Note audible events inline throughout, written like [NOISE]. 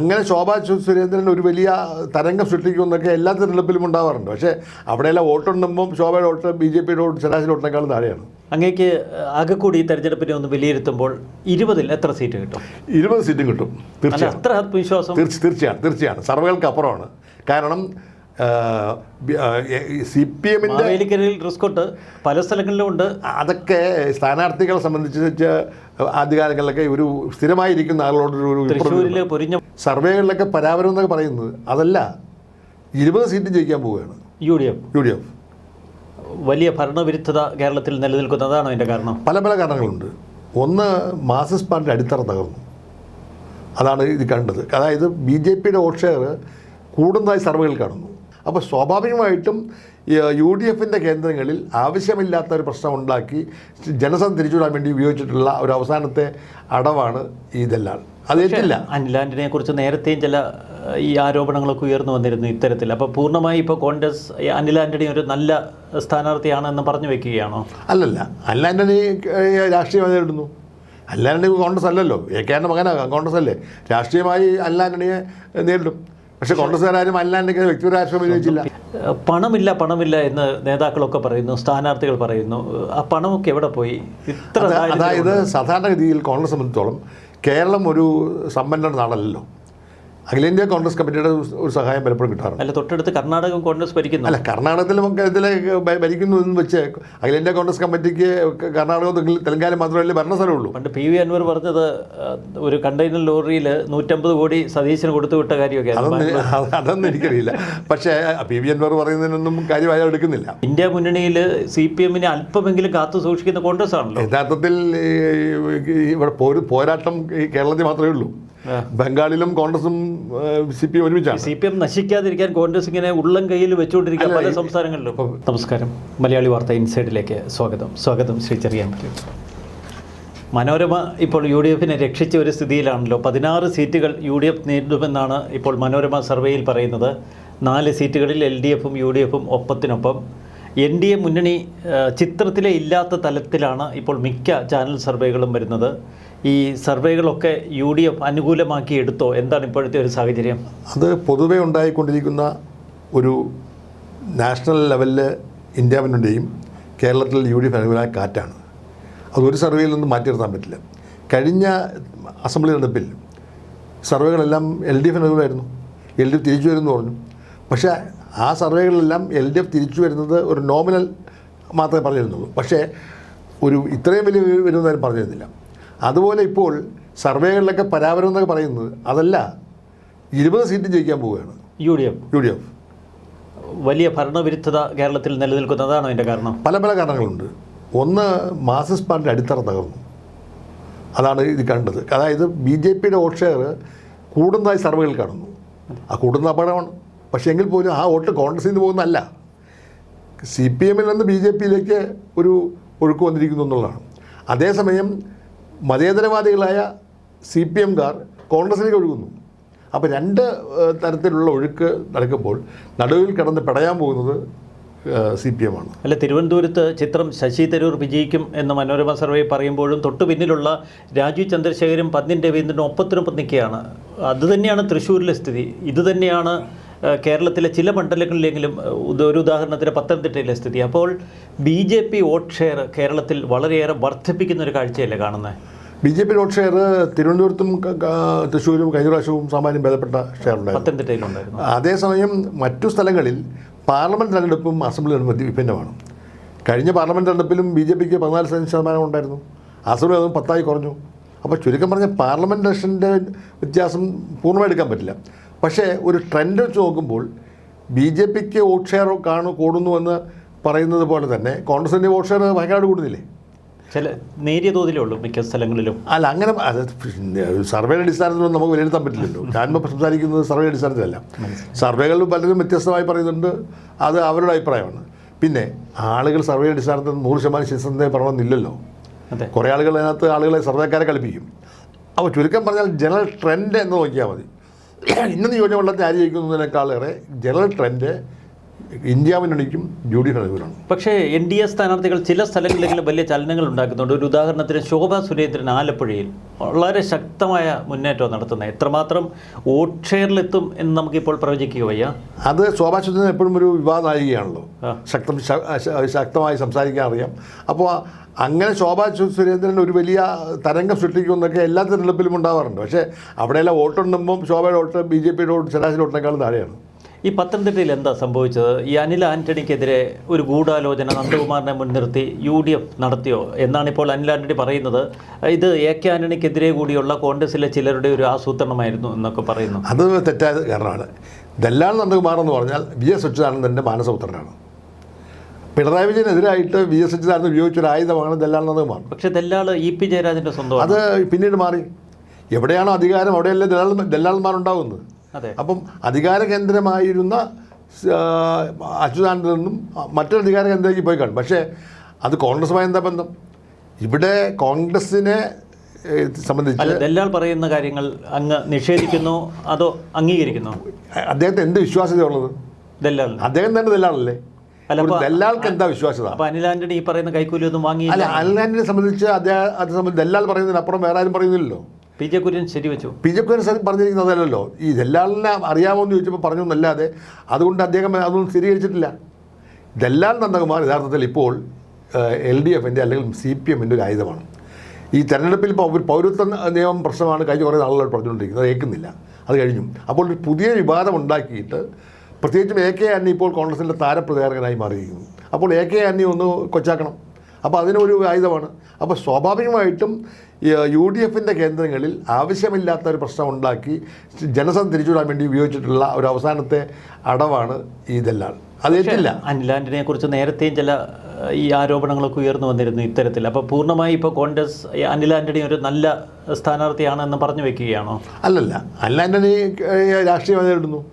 അങ്ങനെ ശോഭാ സുരേന്ദ്രൻ ഒരു വലിയ തരംഗം സൃഷ്ടിക്കുമെന്നൊക്കെ എല്ലാ തിരഞ്ഞെടുപ്പിലും ഉണ്ടാവാറുണ്ട്. പക്ഷേ അവിടെയെല്ലാം വോട്ടുണ്ടുമ്പം ശോഭയുടെ വോട്ട് ബി ജെ പിയുടെ വോട്ട് ശരാശരി വോട്ടിനേക്കാളും താഴെയാണ്. അങ്ങേക്ക് ആകെക്കൂടി ഈ തെരഞ്ഞെടുപ്പിനെ ഒന്ന് വിലയിരുത്തുമ്പോൾ ഇരുപതിൽ എത്ര സീറ്റ് കിട്ടും? ഇരുപത് സീറ്റും കിട്ടും. തീർച്ചയായും. ആത്മവിശ്വാസം തീർച്ച തീർച്ചയാണ് തീർച്ചയാണ്. സർവേകൾക്ക് അപ്പുറമാണ്. കാരണം സി പി എമ്മിന്റെ റിസ്കോട്ട് പല സ്ഥലങ്ങളിലും ഉണ്ട്. അതൊക്കെ സ്ഥാനാർത്ഥികളെ സംബന്ധിച്ച് ആദ്യകാലങ്ങളിലൊക്കെ ഒരു സ്ഥിരമായിരിക്കുന്ന ആളുകളോട് ഒരു- ഒരു പൊരിഞ്ഞ സർവേകളിലൊക്കെ പരാപരം എന്നൊക്കെ പറയുന്നത്. അതല്ല ഇരുപത് സീറ്റ് ജയിക്കാൻ പോവുകയാണ്. U D F. U D F. വലിയ ഭരണവിരുദ്ധത കേരളത്തിൽ നിലനിൽക്കുന്നതാണ് അതിന്റെ കാരണം? പല പല കാരണങ്ങളുണ്ട്. ഒന്ന് മാർക്സിസ്റ്റ് പാർട്ടിയുടെ അടിത്തറ തകർന്നു. അതാണ് ഇത് കണ്ടത്. അതായത് ബി ജെ പിയുടെ വോട്ട് ഷെയർ കൂടുന്നതായി സർവേകൾ കാണുന്നു. അപ്പോൾ സ്വാഭാവികമായിട്ടും യു ഡി എഫിന്റെ കേന്ദ്രങ്ങളിൽ ആവശ്യമില്ലാത്ത ഒരു പ്രശ്നം ഉണ്ടാക്കി ജനസം തിരിച്ചുവിടാൻ വേണ്ടി ഉപയോഗിച്ചിട്ടുള്ള ഒരു അവസാനത്തെ അടവാണ് ഇതെല്ലാം. അത് ഏറ്റില്ല. അനിലാൻഡിനെ കുറിച്ച് നേരത്തെയും ചില ഈ ആരോപണങ്ങളൊക്കെ ഉയർന്നു വന്നിരുന്നു ഇത്തരത്തിൽ. അപ്പോൾ പൂർണമായി ഇപ്പോൾ കോൺഗ്രസ് അനിൽ ഒരു നല്ല സ്ഥാനാർത്ഥിയാണെന്ന് പറഞ്ഞു വെക്കുകയാണോ? അല്ലല്ല. അല്ലാന്റണി രാഷ്ട്രീയമായി നേരിടുന്നു. അല്ലാണ്ടി കോൺഗ്രസ് അല്ലല്ലോ. എ കെ കെന്റെ മകനാകാം കോൺഗ്രസ് അല്ലേ? രാഷ്ട്രീയമായി അല്ലാന്റണിയെ നേരിടും. പക്ഷേ കോൺഗ്രസ്സുകാരും അല്ലാന്റണിക്ക് വ്യക്തിപര രാഷ്ട്രീയം ഉപയോഗിച്ചില്ല പണമില്ല പണമില്ല എന്ന് നേതാക്കളൊക്കെ പറയുന്നു സ്ഥാനാർത്ഥികൾ പറയുന്നു. ആ പണമൊക്കെ എവിടെ പോയി? ഇത്ര അതായത് സാധാരണഗതിയിൽ കോൺഗ്രസ് സംബന്ധിച്ചോളം കേരളം ഒരു സമ്പന്ന നാടല്ലല്ലോ. അഖിലേന്ത്യാ കോൺഗ്രസ് കമ്മിറ്റിയുടെ ഒരു സഹായം പലപ്പോഴും കിട്ടാറുണ്ട്. അല്ല തൊട്ടടുത്ത് കർണാടക കോൺഗ്രസ് ഭരിക്കുന്നു. അല്ല കർണാടകത്തിലും ഇതിലെ ഭരിക്കുന്നു എന്ന് വെച്ച് അഖിലേന്ത്യാ കോൺഗ്രസ് കമ്മിറ്റിക്ക് കർണാടക തെലങ്കാന മാത്രമല്ലേ ഭരണസ്ഥലമുള്ളൂ? പണ്ട് പി വി അൻവർ പറഞ്ഞത് ഒരു കണ്ടെയ്നർ ലോറിയിൽ നൂറ്റമ്പത് കോടി സതീശന് കൊടുത്തു വിട്ട കാര്യമൊക്കെ അതൊന്നും അത് അതൊന്നും എനിക്കറിയില്ല. പക്ഷേ പി വി അൻവർ പറയുന്നതിനൊന്നും കാര്യമായി എടുക്കുന്നില്ല. ഇന്ത്യ മുന്നണിയിൽ സി പി എമ്മിനെ അല്പമെങ്കിലും കാത്തു സൂക്ഷിക്കുന്ന കോൺഗ്രസ് ആണല്ലോ യഥാർത്ഥത്തിൽ ഇവിടെ പോര് പോരാട്ടം കേരളത്തിൽ മാത്രമേ ഉള്ളൂ. ബംഗാളിലും കോൺഗ്രസും സി പി എം ഒരുമിച്ചാണ്. സി പി എം നശിക്കാതിരിക്കാൻ കോൺഗ്രസ് ഇങ്ങനെ ഉള്ളം കയ്യിൽ വെച്ചുകൊണ്ടിരിക്കുക പല സംസ്ഥാനങ്ങളിലും. നമസ്കാരം. മലയാളി വാർത്ത ഇൻസൈഡിലേക്ക് സ്വാഗതം. സ്വാഗതം ശ്രീ ചെറിയാൻ മനോരമ ഇപ്പോൾ യു ഡി എഫിനെ രക്ഷിച്ച ഒരു സ്ഥിതിയിലാണല്ലോ. പതിനാറ് സീറ്റുകൾ യു ഡി എഫ് നേരിടുമെന്നാണ് ഇപ്പോൾ മനോരമ സർവേയിൽ പറയുന്നത്. നാല് സീറ്റുകളിൽ എൽ ഡി എഫും യു ഡി എഫും ഒപ്പത്തിനൊപ്പം. എൻ ഡി എ മുന്നണി ചിത്രത്തിലെ ഇല്ലാത്ത തലത്തിലാണ് ഇപ്പോൾ മിക്ക ചാനൽ സർവേകളും വരുന്നത്. ഈ സർവേകളൊക്കെ യു ഡി എഫ് അനുകൂലമാക്കി എടുത്തോ? എന്താണ് ഇപ്പോഴത്തെ ഒരു സാഹചര്യം? അത് പൊതുവെ ഉണ്ടായിക്കൊണ്ടിരിക്കുന്ന ഒരു നാഷണൽ ലെവലിൽ ഇന്ത്യ കേരളത്തിൽ യു ഡി എഫ് അനുകൂലമായ കാറ്റാണ്. അതൊരു സർവേയിൽ നിന്ന് മാറ്റി നിർത്താൻ പറ്റില്ല. കഴിഞ്ഞ അസംബ്ലി തെരഞ്ഞെടുപ്പിൽ സർവേകളെല്ലാം എൽ ഡി എഫ് അനുകൂലമായിരുന്നു. എൽ ഡി എഫ് തിരിച്ചു വരുന്നു പറഞ്ഞു. പക്ഷേ ആ സർവേകളിലെല്ലാം എൽ ഡി എഫ് തിരിച്ചു വരുന്നത് ഒരു നോമിനൽ മാത്രമേ പറഞ്ഞിരുന്നുള്ളൂ. പക്ഷേ ഒരു ഇത്രയും വലിയ വരുന്നതാരും പറഞ്ഞിരുന്നില്ല. അതുപോലെ ഇപ്പോൾ സർവേകളിലൊക്കെ പരാപരം എന്നൊക്കെ പറയുന്നത് അതല്ല ഇരുപത് സീറ്റ് ജയിക്കാൻ പോവുകയാണ്. U D F. U D F. വലിയ ഭരണവിരുദ്ധത കേരളത്തിൽ നിലനിൽക്കുന്നതാണ് അതിന്റെ കാരണം. പല പല കാരണങ്ങളുണ്ട്. ഒന്ന് മാർസിസ്റ്റ് പാർട്ടിയുടെ അടിത്തറ തകർന്നു. അതാണ് ഇത് കണ്ടത്. അതായത് ബി ജെ പിയുടെ വോട്ട് ഷെയർ കൂടുന്നതായി സർവേകൾ കാണുന്നു. ആ കൂടുന്ന അപകടമാണ്. പക്ഷേ എങ്കിൽ പോലും ആ വോട്ട് കോൺഗ്രസിൽ നിന്ന് പോകുന്നതല്ല. സി പി എമ്മിൽ നിന്ന് ബി ജെ പിയിലേക്ക് ഒരു ഒഴുക്ക് വന്നിരിക്കുന്നു എന്നുള്ളതാണ്. അതേസമയം മതേതരവാദികളായ സി പി എംകാർ കോൺഗ്രസിലേക്ക് ഒഴുകുന്നു. അപ്പോൾ രണ്ട് തരത്തിലുള്ള ഒഴുക്ക് നടക്കുമ്പോൾ നടുവിൽ കിടന്ന് പിടയാൻ പോകുന്നത് സി പി എം ആണ്. അല്ല തിരുവനന്തപുരത്ത് ചിത്രം ശശി തരൂർ വിജയിക്കും എന്ന് മനോരമ സർവേ പറയുമ്പോഴും തൊട്ടു പിന്നിലുള്ള രാജീവ് ചന്ദ്രശേഖരും പന്നിൻ രവീന്ദ്രനും ഒപ്പത്തിനൊപ്പം നിൽക്കുകയാണ്. അതുതന്നെയാണ് തൃശ്ശൂരിലെ സ്ഥിതി. ഇത് തന്നെയാണ് ഏഹ്, കേരളത്തിലെ ചില മണ്ഡലങ്ങളിലെങ്കിലും ഒരു ഉദാഹരണത്തിന് പത്തനംതിട്ടയിലെ സ്ഥിതി. അപ്പോൾ B J P vote share കേരളത്തിൽ വളരെയേറെ വർദ്ധിപ്പിക്കുന്ന ഒരു കാഴ്ചയല്ലേ കാണുന്നത്? B J P vote share തിരുവനന്തപുരത്തും തൃശ്ശൂരും കഴിഞ്ഞ പ്രാവശ്യവും സാമാന്യം ഭേദപ്പെട്ട ഷെയർ ഉണ്ടായിരുന്നു. പത്തനംതിട്ടയിലുണ്ടായിരുന്നു. അതേസമയം മറ്റു സ്ഥലങ്ങളിൽ പാർലമെന്റ് തെരഞ്ഞെടുപ്പും അസംബ്ലി തെരഞ്ഞെടുപ്പ് വിഭിന്നമാണ്. കഴിഞ്ഞ പാർലമെന്റ് തെരഞ്ഞെടുപ്പിലും ബി ജെ പിക്ക് പതിനാല് ശതമാനം ഉണ്ടായിരുന്നു. അസംബ്ലി അതും പത്തായി കുറഞ്ഞു. അപ്പോൾ ചുരുക്കം പറഞ്ഞാൽ പാർലമെന്റ് ഇലക്ഷന്റെ വ്യത്യാസം പൂർണമായി എടുക്കാൻ പറ്റില്ല. പക്ഷേ ഒരു ട്രെൻഡ് വെച്ച് നോക്കുമ്പോൾ ബി ജെ പിക്ക് വോട്ട് ഷെയർ കാണു കൂടുന്നുവെന്ന് പറയുന്നത് പോലെ തന്നെ കോൺഗ്രസിന്റെ വോട്ട് ഷെയർ ഭയങ്കരമായിട്ട് കൂടുന്നില്ലേ? ചില നേരിയ തോതിലേ ഉള്ളൂ മിക്ക സ്ഥലങ്ങളിലും. അല്ല അങ്ങനെ അത് സർവേയുടെ അടിസ്ഥാനത്തിലൊന്നും നമുക്ക് വിലയിരുത്താൻ പറ്റില്ലല്ലോ. [LAUGHS] ഞാനിപ്പോൾ സംസാരിക്കുന്നത് സർവേ അടിസ്ഥാനത്തിലല്ല. സർവേകളിൽ പലരും വ്യത്യസ്തമായി പറയുന്നുണ്ട്. അത് അവരുടെ അഭിപ്രായമാണ്. പിന്നെ ആളുകൾ സർവേ അടിസ്ഥാനത്തിൽ നൂറ് ശതമാനം ശിസന്ധയെ പറയണമെന്നില്ലല്ലോ കുറേ ആളുകൾ അതിനകത്ത് ആളുകളെ സർവേക്കാരെ കളിപ്പിക്കും. അപ്പോൾ ചുരുക്കം പറഞ്ഞാൽ ജനറൽ ട്രെൻഡ് എന്ന് നോക്കിയാൽ മതി. ഇന്ന നിയോജകമണ്ഡലത്തിൽ ആര് ജനറൽ ട്രെൻഡ് ഇന്ത്യ മുന്നണിക്കും യു ഡി എഫ് പക്ഷേ എൻ ഡി എ സ്ഥാനാർത്ഥികൾ ചില സ്ഥലങ്ങളിലെങ്കിലും വലിയ ചലനങ്ങൾ ഉണ്ടാക്കുന്നുണ്ട്. ഒരു ഉദാഹരണത്തിന് ശോഭ സുരേന്ദ്രൻ ആലപ്പുഴയിൽ വളരെ ശക്തമായ മുന്നേറ്റം നടത്തുന്നത്. എത്രമാത്രം വോട്ട് ഷെയറിലെത്തും എന്ന് നമുക്കിപ്പോൾ പ്രവചിക്കുക വയ്യ. അത് ശോഭാ സുരേന്ദ്രൻ എപ്പോഴും ഒരു വിവാദ നായികയാണല്ലോ. ശക്തം ശക്തമായി സംസാരിക്കാൻ അറിയാം. അപ്പോൾ അങ്ങനെ ശോഭാ സുരേന്ദ്രൻ ഒരു വലിയ തരംഗം സൃഷ്ടിക്കുമെന്നൊക്കെ എല്ലാ തിരഞ്ഞെടുപ്പിലും ഉണ്ടാവാറുണ്ട്. പക്ഷേ അവിടെയെല്ലാം വോട്ടുണ്ടുമ്പം ശോഭയുടെ വോട്ട് ബി ജെ പിയുടെ വോട്ട് ശരാശരി വോട്ടിനേക്കാളും താഴെയാണ്. ഈ പത്തനംതിട്ടയിൽ എന്താ സംഭവിച്ചത്? ഈ അനിൽ ആന്റണിക്കെതിരെ ഒരു ഗൂഢാലോചന നന്ദകുമാറിനെ മുൻനിർത്തി യു ഡി എഫ് നടത്തിയോ? എന്നാണിപ്പോൾ അനിൽ ആന്റണി പറയുന്നത്. ഇത് എ കെ ആന്റണിക്കെതിരെ കൂടിയുള്ള കോൺഗ്രസിലെ ചിലരുടെ ഒരു ആസൂത്രണമായിരുന്നു എന്നൊക്കെ പറയുന്നു. അത് തെറ്റായ കാരണമാണ്. ദല്ലാൽ നന്ദകുമാർ എന്ന് പറഞ്ഞാൽ വി എസ് അച്യുതാനന്ദന്റെ മാനസപുത്രനാണ്. പിണറായി വിജയനെതിരായിട്ട് വി എസ് അച്യുതാനന്ദൻ ഉപയോഗിച്ച ഒരു ആയുധമാണ് ദല്ലാൽ നന്ദകുമാർ. പക്ഷെ ദല്ലാൾ ഇ പി ജയരാജന്റെ സ്വന്തം അത് പിന്നീട് മാറി. എവിടെയാണോ അധികാരം അവിടെയല്ലേ ദല്ലാൾ ദല്ലാൽമാരുണ്ടാകുന്നത് അതെ അപ്പം അധികാര കേന്ദ്രമായിരുന്ന അച്യുതാനന്ദനും മറ്റൊരു അധികാര കേന്ദ്രത്തിലേക്ക് പോയി കാണും. പക്ഷേ അത് കോൺഗ്രസുമായി എന്താ ബന്ധം? ഇവിടെ കോൺഗ്രസിനെ സംബന്ധിച്ച് ദല്ലാൾ പറയുന്ന കാര്യങ്ങൾ അങ്ങ് നിഷേധിക്കുന്നു അതോ അംഗീകരിക്കുന്നു? അദ്ദേഹത്തെ എന്ത് വിശ്വാസ്യത ഉള്ളത്? അദ്ദേഹം തന്നെ ദല്ലാളല്ലേ? ദല്ലാൾക്ക് എന്താ വിശ്വാസ്യത? അപ്പൊ അനിൽ ആന്റണി ഈ പറയുന്ന കൈക്കൂലി ഒന്നും അല്ല അനിൽ ആന്റണിയെ സംബന്ധിച്ച് അദ്ദേഹം അത് സംബന്ധിച്ച് ദല്ലാൽ പറയുന്നതിനപ്പുറം വേറെ ആരും പറയുന്നില്ലല്ലോ. പി ജെ കുര്യൻ ശരിവെച്ചു. പി ജെ കുര്യൻ പറഞ്ഞിരിക്കുന്നതല്ലോ അറിയാമോ എന്ന് ചോദിച്ചപ്പോൾ പറഞ്ഞു എന്നല്ലാതെ അതുകൊണ്ട് അദ്ദേഹം അതൊന്നും സ്ഥിരീകരിച്ചിട്ടില്ല. ദല്ലാൽ നന്ദകുമാർ യഥാർത്ഥത്തിൽ ഇപ്പോൾ എൽ ഡി എഫിന്റെ അല്ലെങ്കിൽ സി പി എമ്മിന്റെ ഒരു ആയുധമാണ്. ഈ തെരഞ്ഞെടുപ്പിൽ പൗരത്വ നിയമം പ്രശ്നമാണ് കഴിഞ്ഞ കുറേ നാളുകൾ പറഞ്ഞുകൊണ്ടിരിക്കുന്നത്. ഏൽക്കുന്നില്ല. അത് കഴിഞ്ഞു. അപ്പോൾ ഒരു പുതിയ വിവാദം ഉണ്ടാക്കിയിട്ട് പ്രത്യേകിച്ചും എ കെ ആന്നി ഇപ്പോൾ കോൺഗ്രസിന്റെ താരപ്രചാരകനായി മാറിയിരിക്കുന്നു. അപ്പോൾ എ കെ ആന്നി ഒന്ന് കൊച്ചാക്കണം. അപ്പോൾ അതിനൊരു ആയുധമാണ്. അപ്പോൾ സ്വാഭാവികമായിട്ടും യു ഡി എഫിന്റെ കേന്ദ്രങ്ങളിൽ ആവശ്യമില്ലാത്ത ഒരു പ്രശ്നം ഉണ്ടാക്കി ജനസം തിരിച്ചുവിടാൻ വേണ്ടി ഉപയോഗിച്ചിട്ടുള്ള ഒരു അവസാനത്തെ അടവാണ് ഈ ദല്ലാൾ അത് ഏറ്റില്ല. അനിലാൻഡിനെ കുറിച്ച് നേരത്തെയും ചില ഈ ആരോപണങ്ങളൊക്കെ ഉയർന്നു വന്നിരുന്നു ഇത്തരത്തിൽ. അപ്പോൾ പൂർണമായി ഇപ്പോൾ കോൺഗ്രസ് അനിൽ ആന്റണി ഒരു നല്ല സ്ഥാനാർത്ഥിയാണെന്ന് പറഞ്ഞു വെക്കുകയാണോ? അല്ലല്ല. അല്ലാന്റണി രാഷ്ട്രീയമായി നേരിടുന്നു.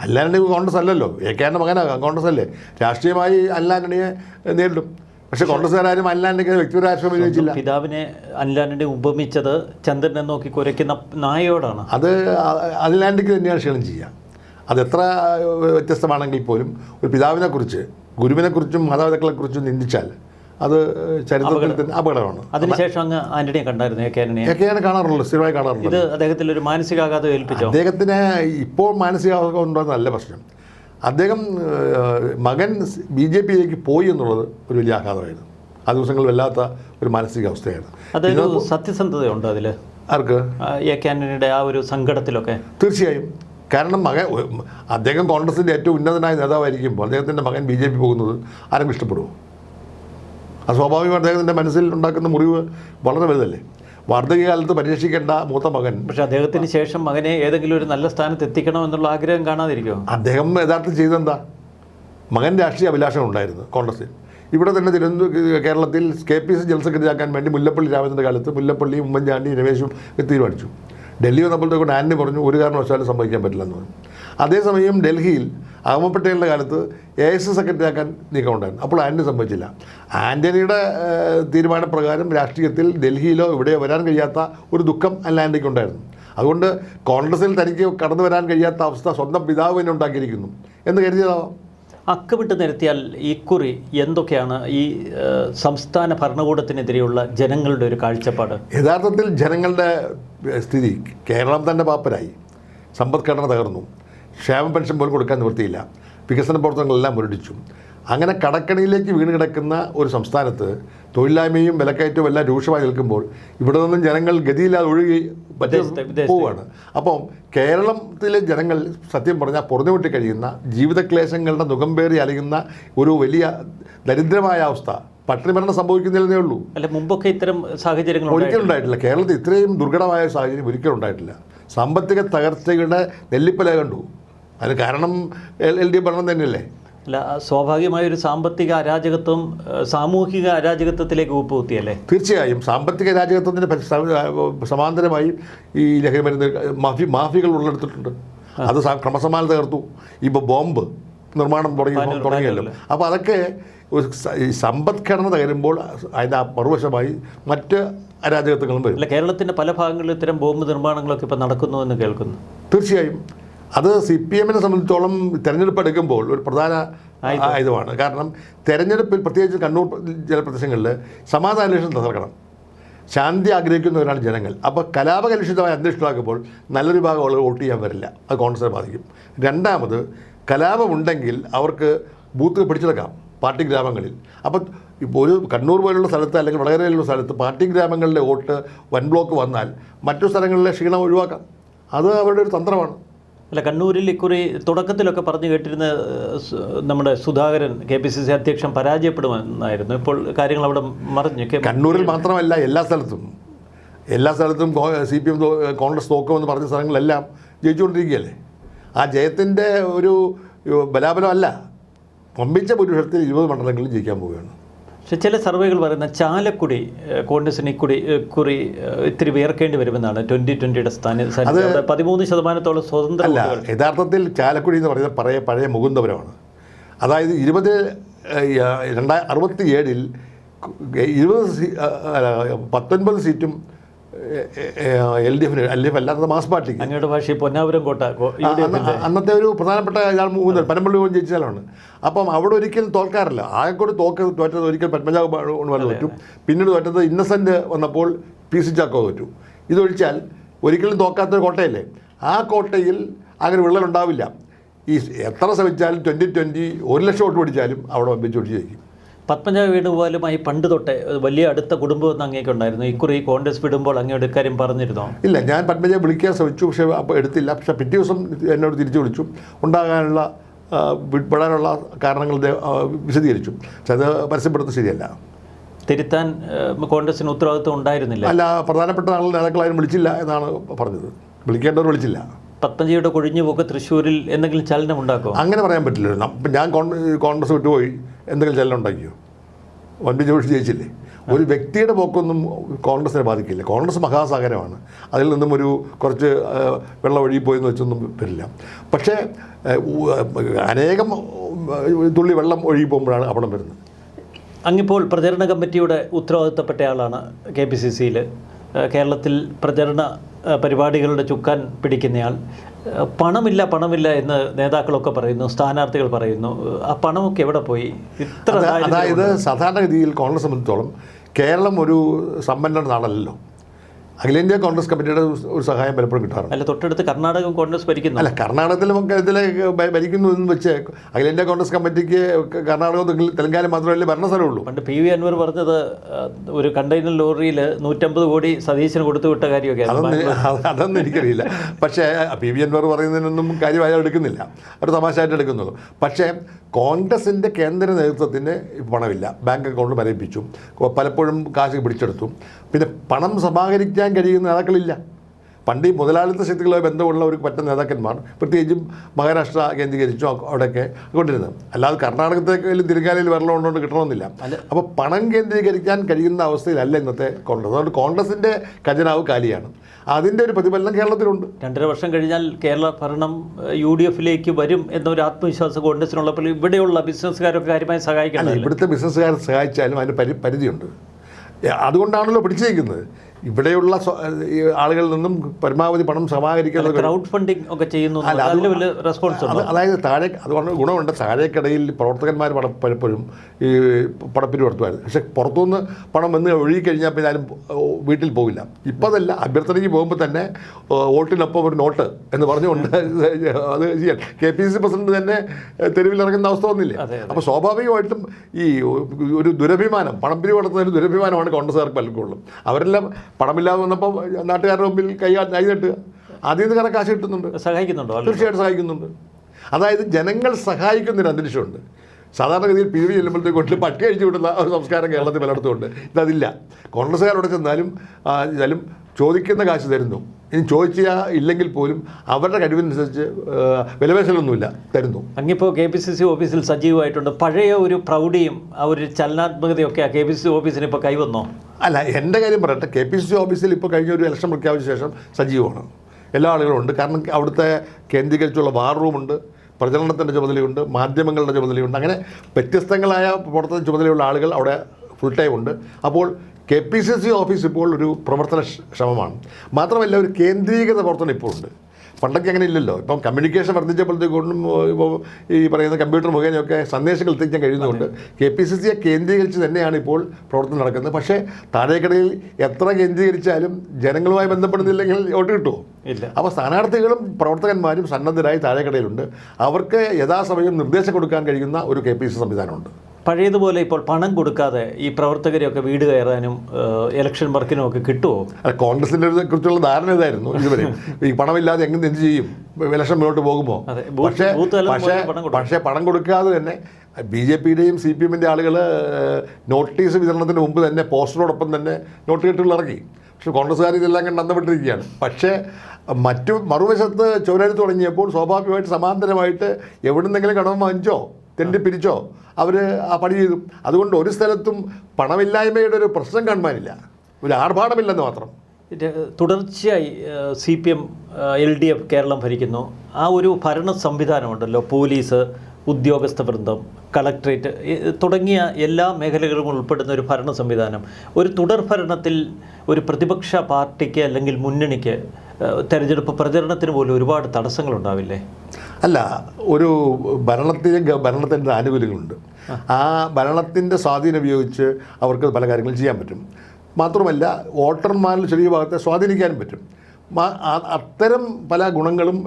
അല്ലാന്റണി കോൺഗ്രസ് അല്ലല്ലോ. എ കെ ആന്റെ മകനാകാം. കോൺഗ്രസ് അല്ലേ? രാഷ്ട്രീയമായി അല്ലാണ്ടണിയെ നേരിടും. പക്ഷേ കോൺഗ്രസ്സുകാരും അല്ലാന്റണിക്ക് വ്യക്തിപര ഉപയോഗിച്ചില്ല പിതാവിനെ ആന്റണി ഉപമിച്ചത് ചന്ദ്രനെ നോക്കി കുരയ്ക്കുന്ന നായയോടാണ്. അത് അല്ലാണ്ടിക്ക് തന്നെയാണ് ക്ഷീണം ചെയ്യുക അത് എത്ര വ്യത്യസ്തമാണെങ്കിൽ പോലും ഒരു പിതാവിനെ പിതാവിനെക്കുറിച്ച് ഗുരുവിനെക്കുറിച്ചും മാതാപിതാക്കളെക്കുറിച്ചും നിന്ദിച്ചാൽ അത് ചരിത്രത്തിൽ തന്നെ അപകടമാണ്. അതിനുശേഷം അങ്ങ് ആന്റണിയെ കണ്ടായിരുന്നു എക്കെയാണ് കാണാറുള്ളൂ സ്ഥിരമായി കാണാറുള്ളത് ഇത് അദ്ദേഹത്തിൽ ഒരു മാനസികാഘാതം ഏൽപ്പിച്ചു? അദ്ദേഹത്തിന് ഇപ്പോൾ മാനസികാഘാതം ഉണ്ടോ നല്ല പ്രശ്നം. അദ്ദേഹം മകൻ ബി ജെ പിയിലേക്ക് പോയി എന്നുള്ളത് ഒരു വലിയ ആഘാതമായിരുന്നു. ആ ദിവസങ്ങൾ വല്ലാത്ത ഒരു മാനസികാവസ്ഥയാണ് അതൊരു സത്യസന്ധതയുണ്ട് അതിൽ ആർക്ക്? എ കെ ആന്റണിയുടെ ആ ഒരു സങ്കടത്തിലൊക്കെ. തീർച്ചയായും. കാരണം മകൻ അദ്ദേഹം കോൺഗ്രസിന്റെ ഏറ്റവും ഉന്നതനായ നേതാവായിരിക്കുമ്പോൾ അദ്ദേഹത്തിന്റെ മകൻ ബി ജെ പി പോകുന്നത് ആരെങ്കിലും ഇഷ്ടപ്പെടുമോ അത് സ്വാഭാവികമായിട്ട് അദ്ദേഹത്തിന്റെ മനസ്സിൽ ഉണ്ടാക്കുന്ന മുറിവ് വളരെ വലുതല്ലേ? വാർദ്ധക്യകാലത്ത് പരിരക്ഷിക്കേണ്ട മൂത്ത മകൻ. പക്ഷെ അദ്ദേഹത്തിന് ശേഷം മകനെ ഏതെങ്കിലും ഒരു നല്ല സ്ഥാനത്ത് എത്തിക്കണം എന്നുള്ള ആഗ്രഹം കാണാതിരിക്കുമോ അദ്ദേഹം യഥാർത്ഥത്തിൽ ചെയ്തെന്താ? മകൻ രാഷ്ട്രീയ അഭിലാഷം ഉണ്ടായിരുന്നു കോൺഗ്രസിൽ ഇവിടെ തന്നെ തിരുവനന്തപുരം കേരളത്തിൽ K P C general secretary ആക്കാൻ വേണ്ടി മുല്ലപ്പള്ളി രാമചന്ദ്രന്റെ കാലത്ത് മുല്ലപ്പള്ളി ഉമ്മൻചാണ്ടി രമേശും തീരുമാനിച്ചു. ഡൽഹി വന്നപ്പോഴത്തേക്കും ആന്റണി പറഞ്ഞു ഒരു കാരണവശാലും സംഭവിക്കാൻ പറ്റില്ലെന്ന് പറഞ്ഞു. അതേസമയം ഡൽഹിയിൽ അഹമ്മദ് പട്ടേലിന്റെ കാലത്ത് എ എസ് സെക്രട്ടറി ആക്കാൻ നീക്കമുണ്ടായിരുന്നു അപ്പോൾ ആന്റണി സംഭവിച്ചില്ല. ആന്റണിയുടെ തീരുമാനപ്രകാരം രാഷ്ട്രീയത്തിൽ ഡൽഹിയിലോ ഇവിടെയോ വരാൻ കഴിയാത്ത ഒരു ദുഃഖം അല്ല ആന്റണിക്ക് ഉണ്ടായിരുന്നു. അതുകൊണ്ട് കോൺഗ്രസിൽ തനിക്ക് കടന്നു വരാൻ കഴിയാത്ത അവസ്ഥ സ്വന്തം പിതാവ് തന്നെ ഉണ്ടാക്കിയിരിക്കുന്നു. എന്ന് കരുതിയതാവാം അക്കമിട്ട് നിരത്തിയാൽ ഇക്കുറി എന്തൊക്കെയാണ് ഈ സംസ്ഥാന ഭരണകൂടത്തിനെതിരെയുള്ള ജനങ്ങളുടെ ഒരു കാഴ്ചപ്പാട്? യഥാർത്ഥത്തിൽ ജനങ്ങളുടെ സ്ഥിതി കേരളം തന്നെ പാപ്പരായി. സമ്പദ്ഘടന തകർന്നു. ക്ഷേമ പെൻഷൻ പോലും കൊടുക്കാൻ നിവൃത്തിയില്ല. വികസന പ്രവർത്തനങ്ങളെല്ലാം മുരടിച്ചു. അങ്ങനെ കടക്കണിയിലേക്ക് വീണ് കിടക്കുന്ന ഒരു സംസ്ഥാനത്ത് തൊഴിലില്ലായ്മയും വിലക്കയറ്റവും എല്ലാം രൂക്ഷമായി നിൽക്കുമ്പോൾ ഇവിടെ നിന്നും ജനങ്ങൾ ഗതിയില്ലാതെ ഒഴുകി. പോവുകയാണ് അപ്പം കേരളത്തിലെ ജനങ്ങൾ സത്യം പറഞ്ഞാൽ പുറഞ്ഞുവിട്ട് കഴിയുന്ന ജീവിതക്ലേശങ്ങളുടെ നുകമ്പേറി അലയുന്ന ഒരു വലിയ ദരിദ്രമായ അവസ്ഥ പട്ടിണി മരണം സംഭവിക്കുന്നില്ലെന്നേ ഉള്ളൂ. അല്ല മുമ്പൊക്കെ ഇത്തരം സാഹചര്യങ്ങൾ ഒരിക്കലും ഉണ്ടായിട്ടില്ല. കേരളത്തിൽ ഇത്രയും ദുർഘടമായ സാഹചര്യം ഒരിക്കലും ഉണ്ടായിട്ടില്ല. സാമ്പത്തിക തകർച്ചയുടെ നെല്ലിപ്പല കണ്ടു. അതിന് കാരണം എൽ എൽ ഡി ഭരണം തന്നെയല്ലേ? അല്ല സ്വാഭാവികമായ ഒരു സാമ്പത്തിക അരാജകത്വം സാമൂഹിക അരാജകത്വത്തിലേക്ക് ഉപ്പുകുത്തിയല്ലേ തീർച്ചയായും. സാമ്പത്തിക അരാജകത്വത്തിന്റെ സമാന്തരമായി ഈ ലഹരി മരുന്ന് മാഫി മാഫികൾ ഉള്ളെടുത്തിട്ടുണ്ട് അത് ക്രമസമാനം തകർത്തു. ഇപ്പോൾ ബോംബ് നിർമ്മാണം തുടങ്ങി തുടങ്ങിയല്ലോ. അപ്പോൾ അതൊക്കെ ഒരു സമ്പദ്ഘടന തകരുമ്പോൾ അതിന്റെ മറുവശമായി മറ്റ് അരാജകത്വങ്ങളും വരും. അല്ല കേരളത്തിന്റെ പല ഭാഗങ്ങളിൽ ഇത്തരം ബോംബ് നിർമ്മാണങ്ങളൊക്കെ ഇപ്പോൾ നടക്കുന്നു എന്ന് കേൾക്കുന്നു. തീർച്ചയായും. അത് സി പി എമ്മിനെ സംബന്ധിച്ചോളം തെരഞ്ഞെടുപ്പ് എടുക്കുമ്പോൾ ഒരു പ്രധാന ആയുധം. ആയുധമാണ്. കാരണം തെരഞ്ഞെടുപ്പിൽ പ്രത്യേകിച്ച് കണ്ണൂർ ജലപ്രദേശങ്ങളിൽ സമാധാന അന്വേഷണം തകർക്കണം. ശാന്തി ആഗ്രഹിക്കുന്നവരാണ് ജനങ്ങൾ. അപ്പോൾ കലാപകലുഷിതമായ അന്വേഷണമാകുമ്പോൾ നല്ലൊരു ഭാഗം ആളുകൾ വോട്ട് ചെയ്യാൻ വരില്ല. അത് കോൺഗ്രസിനെ ബാധിക്കും. രണ്ടാമത് കലാപമുണ്ടെങ്കിൽ അവർക്ക് ബൂത്ത് പിടിച്ചെടുക്കാം പാർട്ടി ഗ്രാമങ്ങളിൽ. അപ്പോൾ ഇപ്പോൾ ഒരു കണ്ണൂർ പോലുള്ള സ്ഥലത്ത് അല്ലെങ്കിൽ വടകരയിലുള്ള സ്ഥലത്ത് പാർട്ടി ഗ്രാമങ്ങളിലെ വോട്ട് വൻ ബ്ലോക്ക് വന്നാൽ മറ്റു സ്ഥലങ്ങളിലെ ക്ഷീണം ഒഴിവാക്കാം. അത് അവരുടെ ഒരു തന്ത്രമാണ്. അല്ല കണ്ണൂരിൽ ഇക്കുറി തുടക്കത്തിലൊക്കെ പറഞ്ഞു കേട്ടിരുന്ന നമ്മുടെ Sudhakaran K P C C അധ്യക്ഷൻ പരാജയപ്പെടുമെന്നായിരുന്നു. ഇപ്പോൾ കാര്യങ്ങൾ അവിടെ മറിഞ്ഞു കണ്ണൂരിൽ മാത്രമല്ല എല്ലാ സ്ഥലത്തും. എല്ലാ സ്ഥലത്തും സി പി എം കോൺഗ്രസ് തോക്കുമെന്ന് പറഞ്ഞ സ്ഥലങ്ങളെല്ലാം ജയിച്ചുകൊണ്ടിരിക്കുകയല്ലേ? ആ ജയത്തിന്റെ ഒരു ബലാബലമല്ല. പമ്പിച്ച ഭൂരിപക്ഷത്തിൽ ഇരുപത് മണ്ഡലങ്ങളിൽ ജയിക്കാൻ പോവുകയാണ്. പക്ഷെ ചില സർവേകൾ പറയുന്ന ചാലക്കുടി കോൺഗ്രസിന് ഇക്കുടി കുറി ഇത്തിരി വിയർക്കേണ്ടി വരുമെന്നാണ് ട്വന്റി ട്വന്റിയുടെ സ്ഥാനം പതിമൂന്ന് ശതമാനത്തോളം സ്വതന്ത്ര അല്ല യഥാർത്ഥത്തിൽ ചാലക്കുടി എന്ന് പറയുന്ന പഴയ പഴയ മുകുന്ദപുരമാണ്. അതായത് ഇരുപത് രണ്ടായിരം അറുപത്തി ഏഴിൽ ഇരുപത് സീ പത്തൊൻപത് സീറ്റും എൽ ഡി എഫിന് എൽ ഡി എഫ് അല്ലാത്ത മാസ് പാർട്ടിക്ക്. അങ്ങയുടെ പൊന്നാപുരം കോട്ട അന്നത്തെ ഒരു പ്രധാനപ്പെട്ട ഇതാണ് മൂന്ന് പനമ്പള്ളി പോലും ജയിച്ച സ്ഥലമാണ് അപ്പം അവിടെ ഒരിക്കലും തോൽക്കാറില്ല. ആകെക്കൂടി തോക്ക് തോറ്റത് ഒരിക്കൽ പത്മജാബ് വരെ തോറ്റു. പിന്നീട് തോറ്റത് ഇന്നസെന്റ് വന്നപ്പോൾ പി സി ചാക്കോ തോറ്റു. ഇതൊഴിച്ചാൽ ഒരിക്കലും തോക്കാത്തൊരു കോട്ടയല്ലേ? ആ കോട്ടയിൽ അങ്ങനെ വിള്ളലുണ്ടാവില്ല ഈ എത്ര ശ്രമിച്ചാലും ട്വന്റി ട്വന്റി ഒരു ലക്ഷം വോട്ട് പിടിച്ചാലും അവിടെ വമ്പിച്ച് ഒഴിച്ച് ജയിക്കും. പത്മജാബ് വേണുഗോപാലുമായി പണ്ട് തൊട്ടേ വലിയ അടുത്ത കുടുംബം എന്ന് അങ്ങേക്കുണ്ടായിരുന്നു ഇക്കുറി കോൺഗ്രസ് വിടുമ്പോൾ അങ്ങയുടെ കാര്യം പറഞ്ഞിരുന്നോ? ഇല്ല ഞാൻ പത്മജയെ വിളിക്കാൻ ശ്രമിച്ചു പക്ഷെ അപ്പോൾ എടുത്തില്ല. പക്ഷെ പിറ്റേ ദിവസം എന്നോട് തിരിച്ചു വിളിച്ചു. ഉണ്ടാകാനുള്ള വിടാനുള്ള കാരണങ്ങൾ വിശദീകരിച്ചു. പക്ഷെ അത് പരസ്യപ്പെടുത്തുന്നത് ശരിയല്ല. തിരുത്താൻ കോൺഗ്രസിന് ഉത്തരവാദിത്വം ഉണ്ടായിരുന്നില്ല. അല്ല പ്രധാനപ്പെട്ട ആളുകൾ നേതാക്കളാരും വിളിച്ചില്ല എന്നാണ് പറഞ്ഞത്. വിളിക്കേണ്ടവർ വിളിച്ചില്ല. പത്മജിയുടെ കൊഴിഞ്ഞുപോക്ക് തൃശ്ശൂരിൽ എന്തെങ്കിലും ചലനം ഉണ്ടാക്കുമോ അങ്ങനെ പറയാൻ പറ്റില്ല. ഞാൻ കോൺ- കോൺഗ്രസ് വിട്ടുപോയി. എന്തെങ്കിലും ചെല്ലം ഉണ്ടാക്കിയോ വൻപിച്ച് ജോഷി ജയിച്ചില്ലേ? ഒരു വ്യക്തിയുടെ പോക്കൊന്നും കോൺഗ്രസിനെ ബാധിക്കില്ല. കോൺഗ്രസ് മഹാസാഗരമാണ്. അതിൽ നിന്നും ഒരു കുറച്ച് വെള്ളം എന്ന് വെച്ചൊന്നും വരില്ല. പക്ഷേ അനേകം തുള്ളി വെള്ളം ഒഴുകി പോകുമ്പോഴാണ് അപകടം വരുന്നത്. അങ്ങിപ്പോൾ പ്രചരണ കമ്മിറ്റിയുടെ ഉത്തരവാദിത്തപ്പെട്ടയാളാണ് കെ പി സി സിയിൽ കേരളത്തിൽ പ്രചരണ പരിപാടികളുടെ ചുക്കാൻ പിടിക്കുന്നയാൾ. പണമില്ല പണമില്ല എന്ന് നേതാക്കളൊക്കെ പറയുന്നു സ്ഥാനാർത്ഥികൾ പറയുന്നു. ആ പണമൊക്കെ എവിടെ പോയി? ഇത്ര അതായത് സാധാരണ അതായത് സാധാരണഗതിയിൽ കോൺഗ്രസ് സംബന്ധിച്ചോളം കേരളം ഒരു സമ്പന്ന നാടല്ലല്ലോ. അഖിലേന്ത്യാ കോൺഗ്രസ് കമ്മിറ്റിയുടെ ഒരു സഹായം പലപ്പോഴും കിട്ടാറുണ്ട്. അല്ല തൊട്ടടുത്ത് കർണാടകം കോൺഗ്രസ് ഭരിക്കുന്നു. അല്ല കർണാടകത്തിലും ഇതിലെ ഭരിക്കുന്നു എന്ന് വെച്ച് അഖിലേന്ത്യാ കോൺഗ്രസ് കമ്മിറ്റിക്ക് കർണാടകവും തെലങ്കാന മാത്രമല്ലേ ഭരണസ്ഥലമുള്ളൂ? പണ്ട് പി വി അൻവർ പറഞ്ഞത് ഒരു കണ്ടെയ്നർ ലോറിയിൽ നൂറ്റമ്പത് കോടി സതീശന് കൊടുത്തു വിട്ട കാര്യമൊക്കെ അതൊന്നും അതൊന്നും എനിക്കറിയില്ല. പക്ഷേ പി വി അൻവർ പറയുന്നതിനൊന്നും കാര്യമായി എടുക്കുന്നില്ല. ഒരു തമാശയായിട്ട് എടുക്കുന്നുള്ളൂ പക്ഷേ കോൺഗ്രസിന്റെ കേന്ദ്ര നേതൃത്വത്തിന് പണമില്ല. ബാങ്ക് അക്കൗണ്ട് മരയിപ്പിച്ചു പലപ്പോഴും കാശ് പിടിച്ചെടുത്തു. പിന്നെ പണം സമാഹരിക്കാൻ കഴിയുന്ന നേതാക്കളില്ല പണ്ട് ഈ മുതലാളിത്ത ശക്തികളുമായി ബന്ധമുള്ള ഒരു പറ്റുന്ന നേതാക്കന്മാർ പ്രത്യേകിച്ചും മഹാരാഷ്ട്ര കേന്ദ്രീകരിച്ചു അവിടെയൊക്കെ കൊണ്ടിരുന്നത്. അല്ലാതെ കർണാടകത്തേക്കാളും തിരുക്കാലയിൽ വെള്ളം കൊണ്ടുകൊണ്ട് കിട്ടണമെന്നില്ല. അപ്പോൾ പണം കേന്ദ്രീകരിക്കാൻ കഴിയുന്ന അവസ്ഥയിലല്ല ഇന്നത്തെ കോൺഗ്രസ്. അതുകൊണ്ട് കോൺഗ്രസിന്റെ ഖജനാവ് കാലിയാണ്. അതിന്റെ ഒരു പ്രതിഫലനം കേരളത്തിലുണ്ട്. രണ്ടര വർഷം കഴിഞ്ഞാൽ കേരള ഭരണം യു ഡി എഫിലേക്ക് വരും എന്നൊരു ആത്മവിശ്വാസം കോൺഗ്രസിനുള്ളപ്പോൾ ഇവിടെയുള്ള ബിസിനസ്സുകാരൊക്കെ കാര്യമായി സഹായിക്കണം ഇവിടുത്തെ ബിസിനസ്സുകാരെ സഹായിച്ചാലും അതിന് പരി പരിധിയുണ്ട്. അതുകൊണ്ടാണല്ലോ പിടിച്ചിരിക്കുന്നത്. ഇവിടെയുള്ള ആളുകളിൽ നിന്നും പരമാവധി പണം സമാഹരിക്കുന്നത് ക്രൗഡ് ഫണ്ടിങ് ഒക്കെ ചെയ്യുന്നു റെസ്പോൺസ് അത് അതായത് താഴെ അതുകൊണ്ട് ഗുണമുണ്ട്. താഴേക്കിടയിൽ പ്രവർത്തകന്മാർ പലപ്പോഴും ഈ പടപ്പിരി നടത്തുമായിരുന്നു പക്ഷെ പുറത്തുനിന്ന് പണം വന്ന് ഒഴുകിക്കഴിഞ്ഞാൽ പിന്നെ ആരും വീട്ടിൽ പോകില്ല. ഇപ്പം അതല്ല അഭ്യർത്ഥനയ്ക്ക് പോകുമ്പോൾ തന്നെ വോട്ടിനൊപ്പം ഒരു നോട്ട് എന്ന് പറഞ്ഞുകൊണ്ട് അത് ചെയ്യാൻ. കെ പി സി പ്രസിഡന്റ് തന്നെ തെരുവിലിറങ്ങുന്ന അവസ്ഥ വന്നില്ലേ? അപ്പോൾ സ്വാഭാവികമായിട്ടും ഈ ഒരു ദുരഭിമാനം പണം പിരിവ് ഒരു ദുരഭിമാനമാണ് കോൺഗ്രസ്സുകാർക്ക് പലപ്പോഴും അവരെല്ലാം പണമില്ലാതെ വന്നപ്പോൾ നാട്ടുകാരുടെ മുമ്പിൽ കൈ കൈ തട്ടുക അതിൽ നിന്ന് കാരണം കാശ് കിട്ടുന്നുണ്ട്. സഹായിക്കുന്നുണ്ടോ തീർച്ചയായിട്ടും സഹായിക്കുന്നുണ്ട്. അതായത് ജനങ്ങൾ സഹായിക്കുന്നൊരു അന്തരീക്ഷമുണ്ട്. സാധാരണഗതിയിൽ പി വി ചെല്ലുമ്പോഴത്തേക്ക് പട്ടി അഴിച്ചു വിടുന്ന ഒരു സംസ്കാരം കേരളത്തിൽ പലയിടത്തും ഉണ്ട് ഇതതില്ല. കോൺഗ്രസ്സുകാരോട് ചെന്നാലും ചെന്നാലും ചോദിക്കുന്ന കാശ് തരുന്നു. ഇനി ചോദിച്ചാൽ ഇല്ലെങ്കിൽ പോലും അവരുടെ കഴിവിനനുസരിച്ച് വിലപേശലൊന്നുമില്ല തരുന്നു. അങ്ങിപ്പോൾ കെ പി സി സി ഓഫീസിൽ സജീവമായിട്ടുണ്ട്. പഴയ ഒരു പ്രൗഢിയും ആ ഒരു ചലനാത്മകതയൊക്കെ ആ കെ പി സി സി ഓഫീസിന് ഇപ്പോൾ കൈവന്നോ? അല്ല എന്റെ കാര്യം പറയട്ടെ കെ പി സി സി ഓഫീസിൽ ഇപ്പോൾ കഴിഞ്ഞ ഒരു ഇലക്ഷൻ പ്രഖ്യാപിച്ച ശേഷം സജീവമാണ്. എല്ലാ ആളുകളും ഉണ്ട് കാരണം അവിടുത്തെ കേന്ദ്രീകരിച്ചുള്ള വാർ റൂമുണ്ട് പ്രചരണത്തിന്റെ ചുമതലയുണ്ട് മാധ്യമങ്ങളുടെ ചുമതലയുണ്ട്. അങ്ങനെ വ്യത്യസ്തങ്ങളായ പ്രവർത്തന ചുമതലയുള്ള ആളുകൾ അവിടെ ഫുൾ ടൈം ഉണ്ട്. അപ്പോൾ K P C C office ഇപ്പോൾ ഒരു പ്രവർത്തന ക്ഷമമാണ് മാത്രമല്ല ഒരു കേന്ദ്രീകൃത പ്രവർത്തനം ഇപ്പോൾ ഉണ്ട് പണ്ടൊക്കെ അങ്ങനെ ഇല്ലല്ലോ. ഇപ്പം കമ്മ്യൂണിക്കേഷൻ വർദ്ധിച്ചപ്പോഴത്തേക്കൊണ്ടും ഇപ്പോൾ ഈ പറയുന്ന കമ്പ്യൂട്ടർ മുഖേനയൊക്കെ സന്ദേശങ്ങൾ എത്തിക്കാൻ കഴിയുന്നതുകൊണ്ട് കെ പി സി സിയെ കേന്ദ്രീകരിച്ച് തന്നെയാണ് ഇപ്പോൾ പ്രവർത്തനം നടക്കുന്നത്. പക്ഷേ താഴേക്കടയിൽ എത്ര കേന്ദ്രീകരിച്ചാലും ജനങ്ങളുമായി ബന്ധപ്പെടുന്നില്ലെങ്കിൽ ഓട്ട് കിട്ടുമോ ഇല്ല. അപ്പോൾ സ്ഥാനാർത്ഥികളും പ്രവർത്തകന്മാരും സന്നദ്ധരായി താഴേക്കടയിലുണ്ട്. അവർക്ക് യഥാസമയം നിർദ്ദേശം കൊടുക്കാൻ കഴിയുന്ന ഒരു കെ പി സി സംവിധാനമുണ്ട്. പഴയതുപോലെ ഇപ്പോൾ പണം കൊടുക്കാതെ ഈ പ്രവർത്തകരെയൊക്കെ വീട് കയറാനും ഇലക്ഷൻ വർക്കിനും ഒക്കെ കിട്ടുമോ ഒരു കുറിച്ചുള്ള ധാരണ ഇതായിരുന്നു ഇതുവരെ. ഈ പണമില്ലാതെ എങ്ങനെ എന്ത് ചെയ്യും? ഇലക്ഷൻ മുന്നോട്ട് പോകുമ്പോൾ പക്ഷേ പക്ഷേ പണം പക്ഷേ പണം കൊടുക്കാതെ തന്നെ ബി ജെ പിയുടെയും സി പി എമ്മിന്റെ ആളുകൾ നോട്ടീസ് വിതരണത്തിന് മുമ്പ് തന്നെ പോസ്റ്ററോടൊപ്പം തന്നെ നോട്ട് കെട്ടുകൾ ഇറങ്ങി പക്ഷേ കോൺഗ്രസ്സുകാർ ഇതെല്ലാം കണ്ട് അന്തപ്പെട്ടിരിക്കുകയാണ്. പക്ഷേ മറ്റു മറുവശത്ത് ചോരാഴ്ച തുടങ്ങിയപ്പോൾ സ്വാഭാവികമായിട്ട് സമാന്തരമായിട്ട് എവിടെ നിന്നെങ്കിലും കടം വാങ്ങിച്ചോ? തെണ്ടി പിരിച്ചോ അവർ ആ പണി ചെയ്തു. അതുകൊണ്ട് ഒരു സ്ഥലത്തും പണമില്ലായ്മയുടെ ഒരു പ്രശ്നം കാണുവാനില്ല. ഒരു ആർഭാടമില്ലെന്ന് മാത്രം. തുടർച്ചയായി C P M L D F Kerala ഭരിക്കുന്നു. ആ ഒരു ഭരണ സംവിധാനമുണ്ടല്ലോ പോലീസ് ഉദ്യോഗസ്ഥ വൃന്ദം കളക്ട്രേറ്റ് തുടങ്ങിയ എല്ലാ മേഖലകളും ഉൾപ്പെടുന്ന ഒരു ഭരണ സംവിധാനം. ഒരു തുടർ ഭരണത്തിൽ ഒരു പ്രതിപക്ഷ പാർട്ടിക്ക് അല്ലെങ്കിൽ മുന്നണിക്ക് തെരഞ്ഞെടുപ്പ് പ്രചരണത്തിന് പോലും ഒരുപാട് തടസ്സങ്ങളുണ്ടാവില്ലേ? അല്ല ഒരു ഭരണത്തിന് ഭരണത്തിന്റെ ആനുകൂല്യങ്ങളുണ്ട്. ആ ഭരണത്തിന്റെ സ്വാധീനം ഉപയോഗിച്ച് അവർക്ക് പല കാര്യങ്ങളും ചെയ്യാൻ പറ്റും. മാത്രമല്ല വോട്ടർമാരിൽ ചെറിയ ഭാഗത്തെ സ്വാധീനിക്കാനും പറ്റും. അത്തരം പല ഗുണങ്ങളും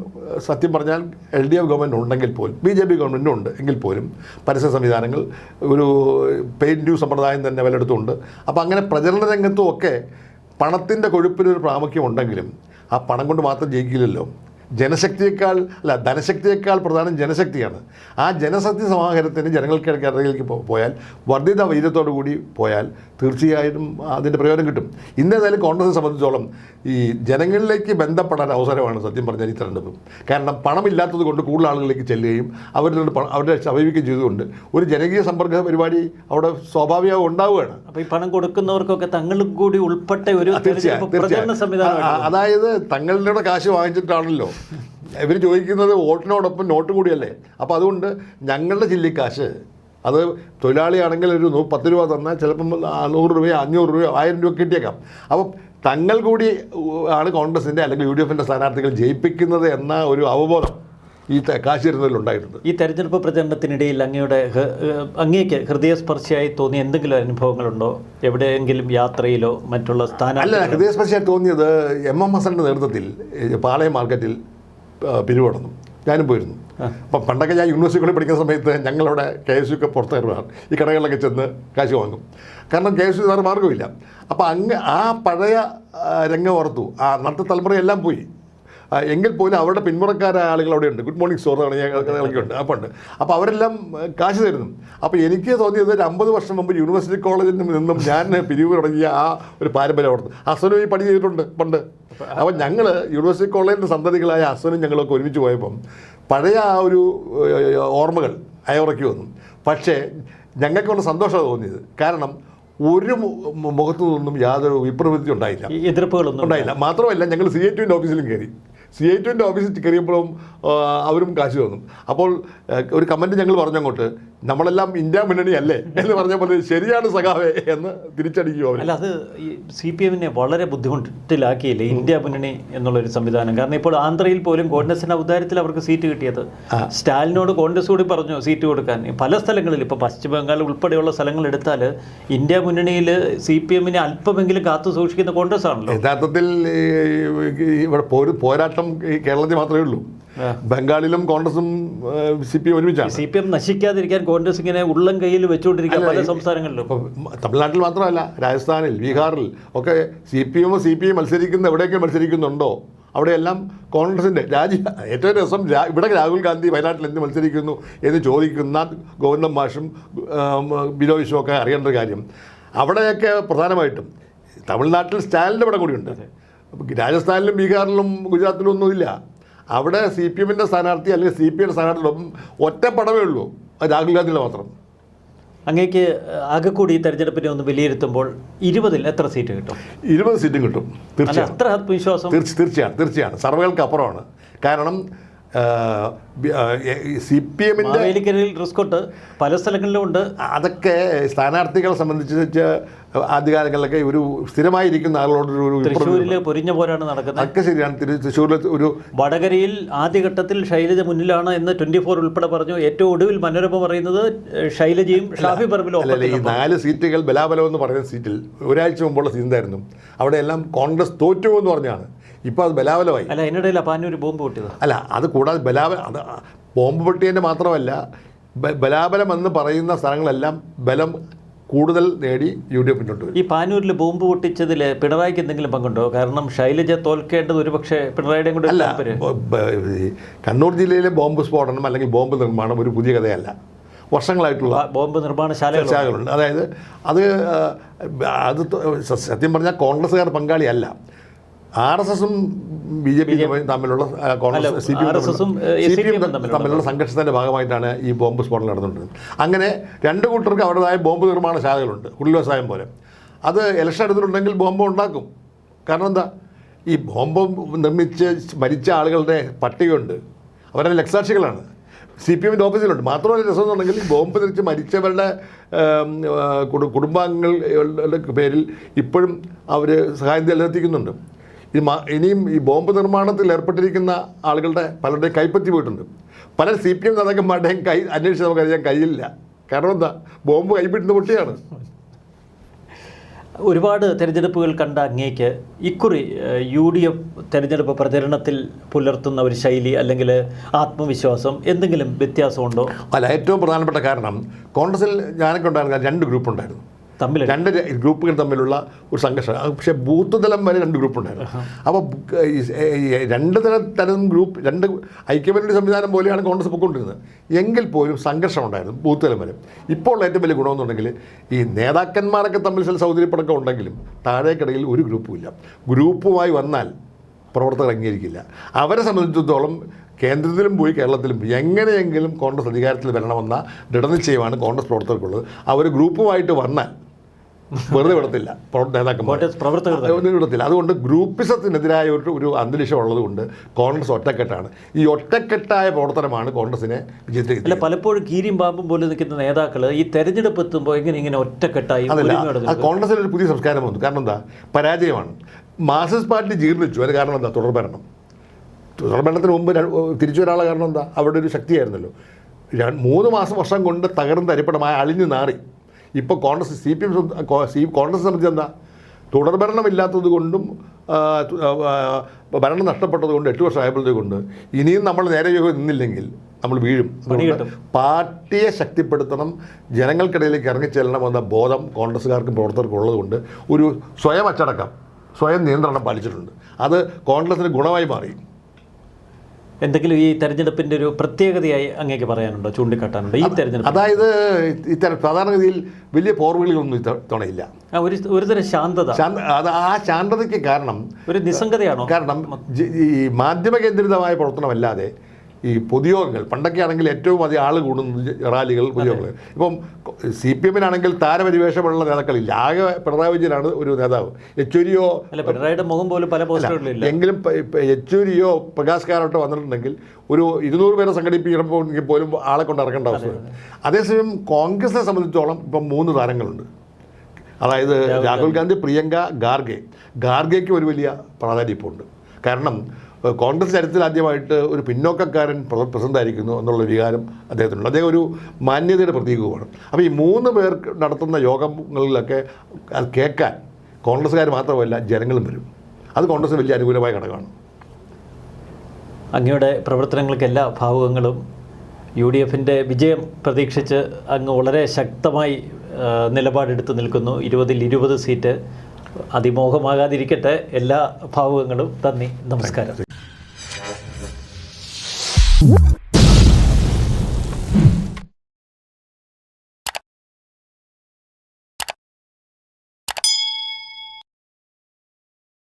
സത്യം പറഞ്ഞാൽ എൽ ഡി എഫ് ഗവൺമെന്റ് ഉണ്ടെങ്കിൽ പോലും ബി ജെ പി ഗവൺമെന്റും ഉണ്ട് എങ്കിൽ പോലും പരസ്യ സംവിധാനങ്ങൾ ഒരു പെയിൻ ഡ്യൂ സമ്പ്രദായം തന്നെ പലയിടത്തുണ്ട് അപ്പോൾ അങ്ങനെ പ്രചരണ രംഗത്തും ഒക്കെ പണത്തിന്റെ കൊഴുപ്പിനൊരു പ്രാമുഖ്യം ഉണ്ടെങ്കിലും ആ പണം കൊണ്ട് മാത്രം ജയിക്കില്ലല്ലോ. ജനശക്തിയേക്കാൾ അല്ല ധനശക്തിയേക്കാൾ പ്രധാനം ജനശക്തിയാണ്. ആ ജനശക്തി സമാഹാരത്തിന് ജനങ്ങൾക്കിടയ്ക്ക് ഇടയിലേക്ക് പോയാൽ വർദ്ധിത വൈദ്യത്തോടു കൂടി പോയാൽ തീർച്ചയായിട്ടും അതിന്റെ പ്രയോജനം കിട്ടും. ഇന്നേതായാലും കോൺഗ്രസിനെ സംബന്ധിച്ചോളം ഈ ജനങ്ങളിലേക്ക് ബന്ധപ്പെടാൻ അവസരമാണ് സത്യം പറഞ്ഞാൽ ഈ തെരഞ്ഞെടുപ്പ്. കാരണം പണമില്ലാത്തത് കൊണ്ട് കൂടുതൽ ആളുകളിലേക്ക് ചെല്ലുകയും അവരുടെ അവരുടെ സമീപിക്കുകയും ചെയ്തുകൊണ്ട് ഒരു ജനകീയ സമ്പർക്ക പരിപാടി അവിടെ സ്വാഭാവികമായി ഉണ്ടാവുകയാണ്. അപ്പോൾ ഈ പണം കൊടുക്കുന്നവർക്കൊക്കെ തങ്ങളും കൂടി ഉൾപ്പെട്ട ഒരു തീർച്ചയായും അതായത് തങ്ങളുടെ കാശ് വാങ്ങിച്ചിട്ടാണല്ലോ ഇവർ ചോദിക്കുന്നത് വോട്ടിനോടൊപ്പം നോട്ട് കൂടിയല്ലേ? അപ്പോൾ അതുകൊണ്ട് ഞങ്ങളുടെ ചില്ലിക്കാശ് അത് തൊഴിലാളിയാണെങ്കിൽ ഒരു പത്ത് രൂപ തന്നാൽ ചിലപ്പം നൂറ് രൂപയോ അഞ്ഞൂറ് രൂപയോ ആയിരം രൂപ കിട്ടിയേക്കാം. അപ്പം തങ്ങൾ കൂടി ആണ് കോൺഗ്രസിന്റെ അല്ലെങ്കിൽ യു ഡി എഫിന്റെ സ്ഥാനാർത്ഥികൾ ജയിപ്പിക്കുന്നത് എന്ന ഒരു അവബോധം. ഈ കാശിരുന്നതിൽ ഉണ്ടായിരുന്നത് ഉണ്ടായിട്ടുണ്ട് ഈ തെരഞ്ഞെടുപ്പ് പ്രചരണത്തിനിടയിൽ അങ്ങയുടെ അങ്ങേക്ക് ഹൃദയസ്പർശിയായി തോന്നിയ എന്തെങ്കിലും അനുഭവങ്ങളുണ്ടോ? എവിടെയെങ്കിലും യാത്രയിലോ മറ്റുള്ള അല്ല ഹൃദയസ്പർശിയായി തോന്നിയത് എം എം ഹസന്റെ നേതൃത്വത്തിൽ പാളയം മാർക്കറ്റിൽ പിരിവടന്നു ഞാനും പോയിരുന്നു. അപ്പം പണ്ടൊക്കെ ഞാൻ യൂണിവേഴ്സിറ്റികളിൽ പഠിക്കുന്ന സമയത്ത് ഞങ്ങളവിടെ കെ എസ് യുക്ക് പുറത്തേറുകയാണ് ഈ കടകളിലൊക്കെ ചെന്ന് കാശ് വാങ്ങും. കാരണം കെ എസ് യു വേറെ മാർഗമില്ല. അപ്പോൾ അങ്ങ് ആ പഴയ രംഗം ഓർത്തു. ആ അന്നത്തെ തലമുറയെല്ലാം പോയി. എങ്കിൽ പോലും അവരുടെ പിന്മുറക്കാരായ ആളുകൾ അവിടെ ഉണ്ട്. ഗുഡ് മോർണിംഗ് സ്റ്റോർ ഉണ്ട് അപ്പോൾ ഉണ്ട്. അപ്പോൾ അവരെല്ലാം കാശ് തരുന്നു. അപ്പോൾ എനിക്ക് തോന്നിയത് ഒരു അമ്പത് വർഷം മുമ്പ് യൂണിവേഴ്സിറ്റി കോളേജിൽ നിന്നും ഞാൻ പിരിവ് തുടങ്ങിയ ആ ഒരു പാരമ്പര്യം ഓർത്ത് ഹസനും ഈ പണി ചെയ്തിട്ടുണ്ട് പണ്ട്. അപ്പോൾ ഞങ്ങൾ യൂണിവേഴ്സിറ്റി കോളേജിന്റെ സന്തതികളായ ഹസനും ഞങ്ങളൊക്കെ ഒരുമിച്ച് പോയപ്പം പഴയ ആ ഒരു ഓർമ്മകൾ അയവറക്കി വന്നു. പക്ഷേ ഞങ്ങൾക്കുള്ള സന്തോഷമാണ് തോന്നിയത്. കാരണം ഒരു മുഖത്തു നിന്നും യാതൊരു വിപ്രവൃത്തി ഉണ്ടായില്ല. എതിർപ്പുകളൊന്നും ഉണ്ടായില്ല. മാത്രമല്ല ഞങ്ങൾ സി എ ടുവിന്റെ ഓഫീസിലും കയറി. സി ഐ ടുവിന്റെ ഓഫീസിൽ കയറിയപ്പോഴും അവരും കാശ് തന്നു. അപ്പോൾ ഒരു കമന്റ് ഞങ്ങൾ പറഞ്ഞു അങ്ങോട്ട് നമ്മളെല്ലാം ഇന്ത്യ മുന്നണി അല്ലേ എന്ന് പറഞ്ഞ പോലെ ശരിയാണ് സഖാവേ എന്ന് തിരിച്ചടിക്കുക അല്ല അത് ഈ സി പി എമ്മിനെ വളരെ ബുദ്ധിമുട്ടിലാക്കിയില്ലേ ഇന്ത്യ മുന്നണി എന്നുള്ളൊരു സംവിധാനം. കാരണം ഇപ്പോൾ ആന്ധ്രയിൽ പോലും കോൺഗ്രസിന്റെ ഔദാര്യത്തിൽ അവർക്ക് സീറ്റ് കിട്ടിയത്. സ്റ്റാലിനോട് കോൺഗ്രസ് കൂടി പറഞ്ഞു സീറ്റ് കൊടുക്കാൻ. പല സ്ഥലങ്ങളിൽ ഇപ്പോൾ പശ്ചിമ ബംഗാൾ ഉൾപ്പെടെയുള്ള സ്ഥലങ്ങൾ എടുത്താൽ ഇന്ത്യ മുന്നണിയിൽ സി പി എമ്മിനെ അല്പമെങ്കിലും കാത്തു സൂക്ഷിക്കുന്ന കോൺഗ്രസ് ആണല്ലോ. യഥാർത്ഥത്തിൽ ഇവിടെ പോരാട്ടം കേരളത്തിൽ മാത്രമേ ഉള്ളൂ. ബംഗാളിലും കോൺഗ്രസും സി പി ഒരുമിച്ചാണ്. സി പി എം നശിക്കാതിരിക്കാൻ കോൺഗ്രസ് ഇങ്ങനെ ഉള്ളം കയ്യിൽ വെച്ചുകൊണ്ടിരിക്കുക പല സംസ്ഥാനങ്ങളിലും. തമിഴ്നാട്ടിൽ മാത്രമല്ല രാജസ്ഥാനിൽ ബീഹാറിൽ ഒക്കെ C P M C P M മത്സരിക്കുന്ന എവിടെയൊക്കെ മത്സരിക്കുന്നുണ്ടോ അവിടെയെല്ലാം കോൺഗ്രസിന്റെ രാജ്യ ഏറ്റവും രസം രാ- ഇവിടെ രാഹുൽ ഗാന്ധി വയനാട്ടിൽ എന്ത് മത്സരിക്കുന്നു എന്ന് ചോദിക്കുന്ന ഗോവിന്ദൻ മാഷും ബിനോ ഒക്കെ അറിയേണ്ട ഒരു കാര്യം. അവിടെയൊക്കെ പ്രധാനമായിട്ടും തമിഴ്നാട്ടിൽ സ്റ്റാലിന്റെ ഇവിടെ കൂടിയുണ്ട്. രാജസ്ഥാനിലും ബീഹാറിലും ഗുജറാത്തിലും ഒന്നുമില്ല. അവിടെ സി പി എമ്മിന്റെ സ്ഥാനാർത്ഥി അല്ലെങ്കിൽ സി പി എം സ്ഥാനാർത്ഥി ഒറ്റ പടമേ ഉള്ളൂ. രാഹുൽ ഗാന്ധിയുടെ മാത്രം. അങ്ങേക്ക് ആകെ കൂടി ഈ തെരഞ്ഞെടുപ്പിനെ ഒന്ന് വിലയിരുത്തുമ്പോൾ ഇരുപതിൽ എത്ര സീറ്റ് കിട്ടും? ഇരുപത് സീറ്റും കിട്ടും. തീർച്ചയായും. അത്ര ആത്മവിശ്വാസം തീർച്ച തീർച്ചയാണ് തീർച്ചയാണ്. സർവേകൾക്ക് അപ്പുറമാണ്. കാരണം സി പി എമ്മിന്റെ റിസ്കോട്ട് പല സ്ഥലങ്ങളിലും ഉണ്ട് അതൊക്കെ സ്ഥാനാർത്ഥികളെ സംബന്ധിച്ച് ആദ്യകാലങ്ങളിലൊക്കെ ഒരു സ്ഥിരമായിരിക്കുന്ന ആളുകളോട് ഒരു തൃശ്ശൂരിൽ പൊരിഞ്ഞ പോരാണ് നടക്കുന്നത്. അതൊക്കെ ശരിയാണ്. തൃശ്ശൂരിൽ ഒരു വടകരയിൽ ആദ്യഘട്ടത്തിൽ ശൈലജ മുന്നിലാണ് എന്ന് ട്വന്റി ഫോർ ഉൾപ്പെടെ പറഞ്ഞു. ഏറ്റവും ഒടുവിൽ മനോരമ പറയുന്നത് ശൈലജയും ഷാഫി പറമ്പിലും അല്ല ഈ നാല് സീറ്റുകൾ ബലാബലം എന്ന് പറയുന്ന സീറ്റിൽ ഒരാഴ്ച മുമ്പുള്ള സീന്തായിരുന്നു അവിടെ എല്ലാം കോൺഗ്രസ് തോറ്റു എന്ന് പറഞ്ഞാണ്. ഇപ്പോൾ അത് ബലാബലമായി അല്ല അതിനിടയിൽ അപ്പാനൊരു ബോംബ് പൊട്ടിയത്. അല്ല അത് കൂടാതെ ബലാബലം അത് ബോംബ് പൊട്ടിയതിന്റെ മാത്രമല്ല ബലാബലം എന്ന് പറയുന്ന സ്ഥലങ്ങളെല്ലാം ബലം കൂടുതൽ നേടി യു ഡി എഫ് മുന്നോട്ട് വരും. ഈ പാനൂരിൽ ബോംബ് പൊട്ടിച്ചതിൽ പിണറായിക്ക് എന്തെങ്കിലും പങ്കുണ്ടോ? കാരണം ശൈലജ തോൽക്കേണ്ടത് ഒരുപക്ഷെ പിണറായിയുടെയും കൂടെ അല്ല കണ്ണൂർ ജില്ലയിലെ ബോംബ് സ്ഫോടനം അല്ലെങ്കിൽ ബോംബ് നിർമ്മാണം ഒരു പുതിയ കഥയല്ല. വർഷങ്ങളായിട്ടുള്ള ബോംബ് നിർമ്മാണശാലകളുണ്ട് അതായത് അത് അത് സത്യം പറഞ്ഞാൽ കോൺഗ്രസ്സുകാർ പങ്കാളിയല്ല. ആർ എസ് എസും ബി ജെ പി തമ്മിലുള്ള കോൺഗ്രസ് സി പി എം തമ്മിലുള്ള സംഘർഷത്തിന്റെ സംഘർഷത്തിന്റെ ഭാഗമായിട്ടാണ് ഈ ബോംബ് സ്ഫോടനം നടന്നുകൊണ്ടിരുന്നത്. അങ്ങനെ രണ്ട് കൂട്ടർക്ക് അവരുടേതായ ബോംബ് നിർമ്മാണ ശാഖകളുണ്ട് കുടിൽ വ്യവസായം പോലെ. അത് ഇലക്ഷൻ എടുത്തിട്ടുണ്ടെങ്കിൽ ബോംബ് ഉണ്ടാക്കും. കാരണം എന്താ? ഈ ബോംബ് നിർമ്മിച്ച് മരിച്ച ആളുകളുടെ പട്ടികയുണ്ട്. അവരുടെ ലക്സാക്ഷികളാണ്. സി പി എമ്മിന്റെ ഓഫീസിലുണ്ട്. മാത്രമല്ല രസം എന്നുണ്ടെങ്കിൽ ബോംബ് തിരിച്ച് മരിച്ചവരുടെ കുടുംബാംഗങ്ങളുടെ പേരിൽ ഇപ്പോഴും അവർ സഹായം നിലനിർത്തിക്കുന്നുണ്ട്. ഈ മ- ഇനിയും ഈ ബോംബ് നിർമ്മാണത്തിൽ ഏർപ്പെട്ടിരിക്കുന്ന ആളുകളുടെ പലരുടെയും കൈപ്പറ്റി പോയിട്ടുണ്ട്. പല സി പി എം നേതാക്കന്മാരുടെയും കൈ അന്വേഷിച്ച് നമുക്കറിയാൻ കഴിയില്ല കാരണം എന്താ? ബോംബ് കൈപ്പിട്ടുന്ന കുട്ടിയാണ്. ഒരുപാട് തെരഞ്ഞെടുപ്പുകൾ കണ്ട അങ്ങേക്ക് ഇക്കുറി യു ഡി എഫ് തെരഞ്ഞെടുപ്പ് പ്രചരണത്തിൽ പുലർത്തുന്ന ഒരു ശൈലി അല്ലെങ്കിൽ ആത്മവിശ്വാസം എന്തെങ്കിലും വ്യത്യാസമുണ്ടോ? അല്ല ഏറ്റവും പ്രധാനപ്പെട്ട കാരണം കോൺഗ്രസിൽ ഞാനൊക്കെ ഉണ്ടായിരുന്ന രണ്ട് ഗ്രൂപ്പ് ഉണ്ടായിരുന്നു തമ്മിൽ രണ്ട് ഗ്രൂപ്പുകൾ തമ്മിലുള്ള ഒരു സംഘർഷം. പക്ഷേ ബൂത്ത് തലം വരെ രണ്ട് ഗ്രൂപ്പ് ഉണ്ടായിരുന്നു അപ്പോൾ രണ്ട് തല തരം ഗ്രൂപ്പ് രണ്ട് ഐക്യവേണ്ടി സംവിധാനം പോലെയാണ് കോൺഗ്രസ് പൊക്കൊണ്ടിരുന്നത്. എങ്കിൽ പോലും സംഘർഷം ഉണ്ടായിരുന്നു ബൂത്ത് തലം വരെ. ഇപ്പോൾ ഉള്ള ഏറ്റവും വലിയ ഗുണമെന്നുണ്ടെങ്കിൽ ഈ നേതാക്കന്മാരൊക്കെ തമ്മിൽ ചില സൗകര്യപ്പടക്കം ഉണ്ടെങ്കിലും താഴേക്കിടയിൽ ഒരു ഗ്രൂപ്പും ഇല്ല ഗ്രൂപ്പുമായി വന്നാൽ പ്രവർത്തകർ അംഗീകരിക്കില്ല. അവരെ സംബന്ധിച്ചിടത്തോളം കേന്ദ്രത്തിലും പോയി കേരളത്തിലും പോയി എങ്ങനെയെങ്കിലും കോൺഗ്രസ് അധികാരത്തിൽ വരണമെന്ന ദൃഢനിശ്ചയമാണ് കോൺഗ്രസ് പ്രവർത്തകർക്കുള്ളത്. അവർ ഗ്രൂപ്പുമായിട്ട് വന്നാൽ വെറുതെ വിടത്തില്ല. നേതാക്കന്മാർ വിടത്തില്ല. അതുകൊണ്ട് ഗ്രൂപ്പിസത്തിനെതിരായ ഒരു ഒരു അന്തരീക്ഷം ഉള്ളതുകൊണ്ട് കോൺഗ്രസ് ഒറ്റക്കെട്ടാണ്. ഈ ഒറ്റക്കെട്ടായ പ്രവർത്തനമാണ് കോൺഗ്രസിനെ വിജയത്തിൽ അല്ല പലപ്പോഴും കീരിയും പാമ്പും പോലെ നിൽക്കുന്ന നേതാക്കൾ ഈ തെരഞ്ഞെടുപ്പ് എത്തുമ്പോൾ എങ്ങനെ ഇങ്ങനെ ഒറ്റക്കെട്ടായി അതല്ല കോൺഗ്രസിന്? കോൺഗ്രസിൽ ഒരു പുതിയ സംസ്കാരം വന്നു. കാരണം എന്താ? പരാജയമാണ്. മാർക്സിസ്റ്റ് പാർട്ടി ജീർണിച്ചു. അതിന് കാരണം എന്താ? തുടർഭരണം തുടർഭരണത്തിന് മുമ്പ് ര- തിരിച്ചു വരാനുള്ള കാരണം എന്താ? അവിടെ ഒരു ശക്തിയായിരുന്നല്ലോ. മൂന്ന് മാസം വർഷം കൊണ്ട് തകർന്ന് തരിപ്പണമായ അളിഞ്ഞു നാറി. ഇപ്പോൾ Congress C P M C Congress സംബന്ധിച്ച് എന്താ? തുടർഭരണമില്ലാത്തത് കൊണ്ടും ഭരണം നഷ്ടപ്പെട്ടത് കൊണ്ട് എട്ട് വർഷം ആയപ്പോഴത്തേക്കൊണ്ട് ഇനിയും നമ്മൾ നേരെ യോഗം നിന്നില്ലെങ്കിൽ നമ്മൾ വീഴും. പാർട്ടിയെ ശക്തിപ്പെടുത്തണം ജനങ്ങൾക്കിടയിലേക്ക് ഇറങ്ങിച്ചെല്ലണം എന്ന ബോധം കോൺഗ്രസ്സുകാർക്കും പ്രവർത്തകർക്കും ഉള്ളതുകൊണ്ട് ഒരു സ്വയം അച്ചടക്കം സ്വയം നിയന്ത്രണം പാലിച്ചിട്ടുണ്ട്. അത് കോൺഗ്രസിന് ഗുണമായി മാറി. എന്തെങ്കിലും ഈ തെരഞ്ഞെടുപ്പിന്റെ ഒരു പ്രത്യേകതയായി അങ്ങേക്ക് പറയാനുണ്ടോ? ചൂണ്ടിക്കാട്ടാനുണ്ടോ? ഈ തെരഞ്ഞെടുപ്പ് അതായത് ഇത്തരം സാധാരണഗതിയിൽ വലിയ പോർവിളികളൊന്നും ഇത്തവണയില്ല ഒരു ഒരുതരം ശാന്തത. അത് ആ ശാന്തതയ്ക്ക് കാരണം ഒരു നിസ്സംഗതയാണോ? കാരണം ഈ മാധ്യമ കേന്ദ്രിതമായ പ്രവർത്തനമല്ലാതെ ഈ പൊതുയോഗങ്ങൾ പണ്ടൊക്കെ ആണെങ്കിൽ ഏറ്റവും അധികം ആൾ കൂടുന്നത് റാലികൾ പൊതുയോഗങ്ങൾ. ഇപ്പം സി പി എമ്മിനാണെങ്കിൽ താരപരിവേഷമുള്ള നേതാക്കളില്ല. ആകെ പിണറായി വിജയനാണ് ഒരു നേതാവ്. യെച്ചൂരിയോ അല്ല പിണറായിയുടെ മുഖം പോലും പല പോസ്റ്ററുകളില്ല എങ്കിലും യെച്ചൂരിയോ പ്രകാശ് കാരോട്ടോ വന്നിട്ടുണ്ടെങ്കിൽ ഒരു ഇരുന്നൂറ് പേരെ സംഘടിപ്പിക്കണമെങ്കിൽ പോലും ആളെ കൊണ്ട് ഇറക്കേണ്ട അവസ്ഥ. അതേസമയം കോൺഗ്രസിനെ സംബന്ധിച്ചോളം ഇപ്പം മൂന്ന് താരങ്ങളുണ്ട്. അതായത് രാഹുൽ ഗാന്ധി. പ്രിയങ്ക ഗാർഗെ. ഗാർഗയ്ക്ക് ഒരു വലിയ പ്രാധാന്യം ഇപ്പോൾ ഉണ്ട് കാരണം കോൺഗ്രസ് ചരിത്രത്തിൽ ആദ്യമായിട്ട് ഒരു പിന്നോക്കക്കാരൻ പ്ര- ആയിരിക്കുന്നു എന്നുള്ള വികാരം അദ്ദേഹത്തിനുണ്ട്. അദ്ദേഹം ഒരു മാന്യതയുടെ പ്രതീകവുമാണ്. അപ്പോൾ ഈ മൂന്ന് പേർ നടത്തുന്ന യോഗങ്ങളിലൊക്കെ അത് കേൾക്കാൻ കോൺഗ്രസ്സുകാർ മാത്രമല്ല ജനങ്ങളും വരും. അത് കോൺഗ്രസ് വലിയ അനുകൂലമായ ഘടകമാണ്. അങ്ങയുടെ പ്രവർത്തനങ്ങൾക്ക് എല്ലാ ഭാവുകങ്ങളും യു ഡി എഫിന്റെ വിജയം പ്രതീക്ഷിച്ച് അങ്ങ് വളരെ ശക്തമായി നിലപാടെടുത്ത് നിൽക്കുന്നു. ഇരുപതിൽ ഇരുപത് സീറ്റ്. അതിമോഹമാകാതിരിക്കട്ടെ. എല്ലാ ഭാവുകങ്ങളും നന്ദി. നമസ്കാരം. Woo!